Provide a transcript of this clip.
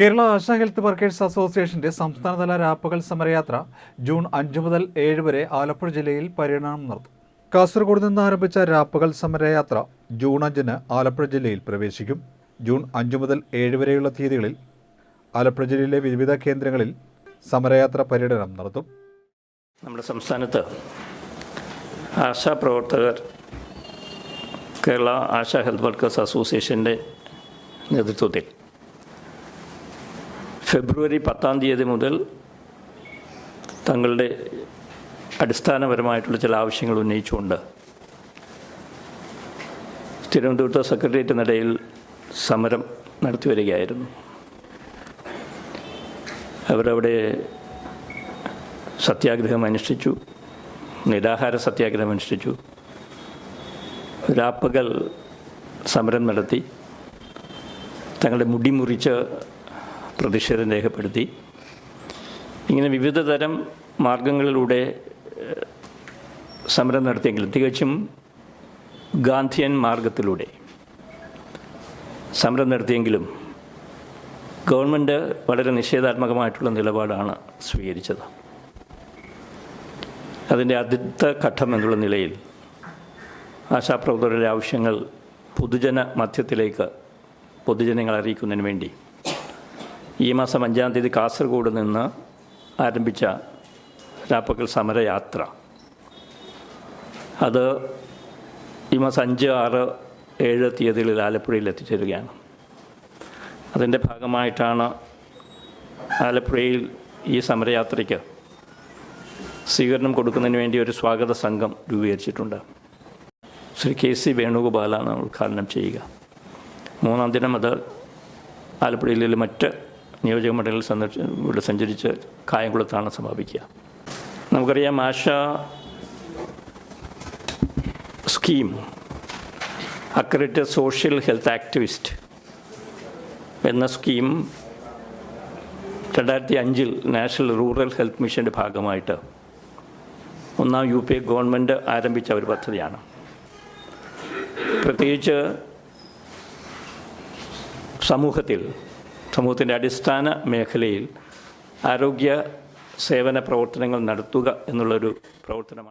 Kerala Asha health workers അസോസിയേഷന്റെ സംസ്ഥാനതല രാപ്പകൽ സമരയാത്ര ജൂൺ അഞ്ച് മുതൽ ഏഴ് വരെ ആലപ്പുഴ ജില്ലയിൽ പര്യടനം നടത്തും. കാസർഗോഡ് നിന്ന് ആരംഭിച്ച രാപ്പകൽ സമരയാത്ര ജൂൺ അഞ്ചിന് ആലപ്പുഴ ജില്ലയിൽ പ്രവേശിക്കും. ജൂൺ അഞ്ച് മുതൽ ഏഴ് വരെയുള്ള തീയതികളിൽ ആലപ്പുഴ ജില്ലയിലെ വിവിധ കേന്ദ്രങ്ങളിൽ സമരയാത്ര പര്യടനം നടത്തും. നമ്മുടെ സംസ്ഥാനത്ത് ആശാപ്രവർത്തകർ കേരള ആശാ ഹെൽത്ത് വർക്കേഴ്സ് അസോസിയേഷന്റെ നേതൃത്വത്തിൽ ഫെബ്രുവരി പത്താം തീയതി മുതൽ തങ്ങളുടെ അടിസ്ഥാനപരമായിട്ടുള്ള ചില ആവശ്യങ്ങൾ ഉന്നയിച്ചുകൊണ്ട് തിരുവനന്തപുരത്ത് സെക്രട്ടേറിയറ്റിനിടയിൽ സമരം നടത്തി വരികയായിരുന്നു. അവരവിടെ സത്യാഗ്രഹം അനുഷ്ഠിച്ചു നിരാഹാര സത്യാഗ്രഹം അനുഷ്ഠിച്ചു രാപ്പകൽ സമരം നടത്തി തങ്ങളുടെ മുടി മുറിച്ച് പ്രതിഷേധം രേഖപ്പെടുത്തി. ഇങ്ങനെ വിവിധ തരം മാർഗങ്ങളിലൂടെ സമരം നടത്തിയെങ്കിലും തികച്ചും ഗാന്ധിയൻ മാർഗത്തിലൂടെ സമരം നടത്തിയെങ്കിലും ഗവൺമെന്റ് വളരെ നിഷേധാത്മകമായിട്ടുള്ള നിലപാടാണ് സ്വീകരിച്ചത്. അതിന്റെ ആദ്യത്തെ ഘട്ടം എന്നുള്ള നിലയിൽ ആശാപ്രവർത്തകരുടെ ആവശ്യങ്ങൾ പൊതുജന മധ്യത്തിലേക്ക് പൊതുജനങ്ങൾ അറിയിക്കുന്നതിന് വേണ്ടി ഈ മാസം അഞ്ചാം തീയതി കാസർഗോഡ് നിന്ന് ആരംഭിച്ച രാപ്പകൽ സമരയാത്ര. അത് ഈ മാസം അഞ്ച് ആറ് ഏഴ് തീയതികളിൽ ആലപ്പുഴയിൽ എത്തിച്ചേരുകയാണ്. അതിന്റെ ഭാഗമായിട്ടാണ് ആലപ്പുഴയിൽ ഈ സമരയാത്രയ്ക്ക് സ്വീകരണം കൊടുക്കുന്നതിന് വേണ്ടി ഒരു സ്വാഗത സംഘം രൂപീകരിച്ചിട്ടുണ്ട്. ശ്രീ കെ സി വേണുഗോപാലാണ് ഉദ്ഘാടനം ചെയ്യുക. മൂന്നാം ദിനം അത് ആലപ്പുഴയിലെ മറ്റ് നിയോജക മണ്ഡലങ്ങളിൽ സന്ദർശി ഇവിടെ സഞ്ചരിച്ച് കായംകുളത്താണ് സമാപിക്കുക. നമുക്കറിയാം ASHA scheme accredit social health activist എന്ന സ്കീം രണ്ടായിരത്തി അഞ്ചിൽ നാഷണൽ റൂറൽ ഹെൽത്ത് മിഷന്റെ ഭാഗമായിട്ട് ഒന്നാം യു പി എ ഗവൺമെന്റ് ആരംഭിച്ച ഒരു പദ്ധതിയാണ്. പ്രത്യേകിച്ച് സമൂഹത്തിൽ സമൂഹത്തിന്റെ അടിസ്ഥാന മേഖലയിൽ ആരോഗ്യ സേവന പ്രവർത്തനങ്ങൾ നടത്തുക എന്നുള്ളൊരു പ്രവർത്തനമാണ്.